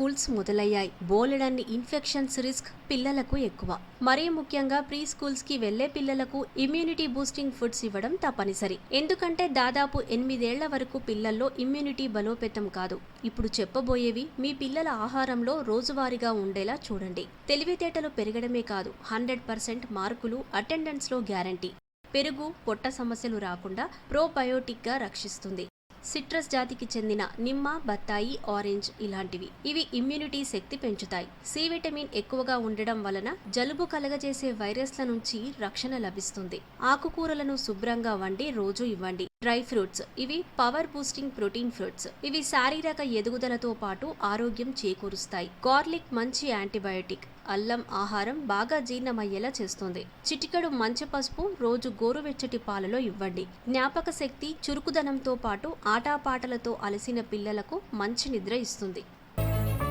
Schools మొదలయ్యాయి. బోలెడన్ని infections risk పిల్లలకు ఎక్కువ. మరీ ముఖ్యంగా ప్రీ స్కూల్స్కి వెళ్ళే పిల్లలకు ఇమ్యూనిటీ బూస్టింగ్ ఫుడ్స్ ఇవ్వడం తప్పనిసరి. ఎందుకంటే దాదాపు ఎనిమిదేళ్ళ వరకు పిల్లల్లో ఇమ్యూనిటీ బలోపేతం కాదు. ఇప్పుడు చెప్పబోయేవి మీ పిల్లల ఆహారంలో రోజువారీగా ఉండేలా చూడండి. తెలివితేటలు పెరగడమే కాదు హండ్రెడ్ పర్సెంట్ మార్కులు అటెండెన్స్లో గ్యారంటీ. పెరుగు పొట్ట సమస్యలు రాకుండా ప్రోబయోటిక్గా రక్షిస్తుంది. సిట్రస్ జాతికి చెందిన నిమ్మ బత్తాయి ఆరెంజ్ ఇలాంటివి. ఇవి ఇమ్యూనిటీ శక్తి పెంచుతాయి. సి విటమిన్ ఎక్కువగా ఉండడం వలన జలుబు కలగజేసే వైరస్ల నుంచి రక్షణ లభిస్తుంది. ఆకుకూరలను శుభ్రంగా వండి రోజు ఇవ్వండి. Dry fruits. ఇవి పవర్ బూస్టింగ్ ప్రోటీన్ ఫ్రూట్స్. ఇవి శారీరక ఎదుగుదలతో పాటు ఆరోగ్యం చేకూరుస్తాయి. గార్లిక్ మంచి యాంటీబయోటిక్. అల్లం ఆహారం బాగా జీర్ణమయ్యేలా చేస్తుంది. చిటికెడు మంచి పసుపు రోజు గోరువెచ్చటి పాలలో ఇవ్వండి. జ్ఞాపక శక్తి చురుకుదనంతో పాటు ఆటాపాటలతో అలసిన పిల్లలకు మంచి నిద్ర ఇస్తుంది.